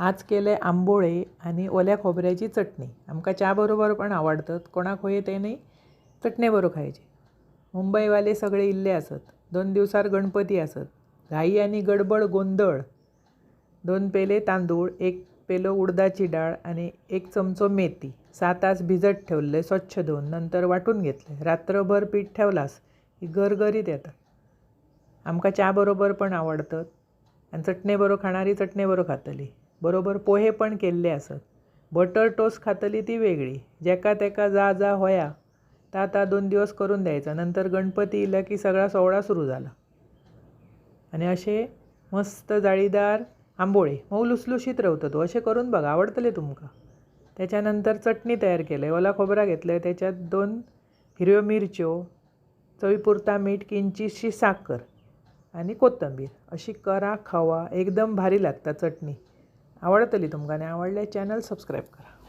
आज केले आंबोळे आणि ओल्या खोबऱ्याची चटणी. आमकां च्या बरोबर पण आवडतात. कोणाक होय ते नाही. चटणे बरोबर खायचे. मुंबईवाले सगळे इल्ले असत. दोन दिवसार गणपती असत. घाई आणि गडबड गोंधळ. दोन पेले तांदूळ एक पेलो उडदाची डाळ आणि एक चमचो मेथी. सात तास भिजत ठेवले स्वच्छ धुवून. नंतर वाटून घेतले. रात्रभर पीठ ठेवलास ही गरगरीत येतात. आमकां च्या बरोबर पण आवडतात. आणि चटणे बरोबर खाणारी चटणे बरोबर खातली. बरोबर पोहे पण केल्ले असत. बटर टोस्ट खातली ती वेगळी. जेका तेका जा जा होया ता ता दोन दिवस करून द्यायचा. नंतर गणपती इला की सगळा सोहळा सुरू झाला. आणि असे मस्त जाळीदार आंबोळे मऊ लुसलुशीत रवतात. तो असे करून बघा आवडतले तुमका. त्याच्यानंतर चटणी तयार केलं ओला खोबरा घेतलं त्याच्यात दोन हिरव्यो मिरच्यो चवीपुरता मीठ किंचितशी साखर. आणि कोथंबीर अशी करा खावा एकदम भारी लागता चटणी. आवडतली तुमकां आणि आवडल्यास चॅनल सबस्क्राईब करा.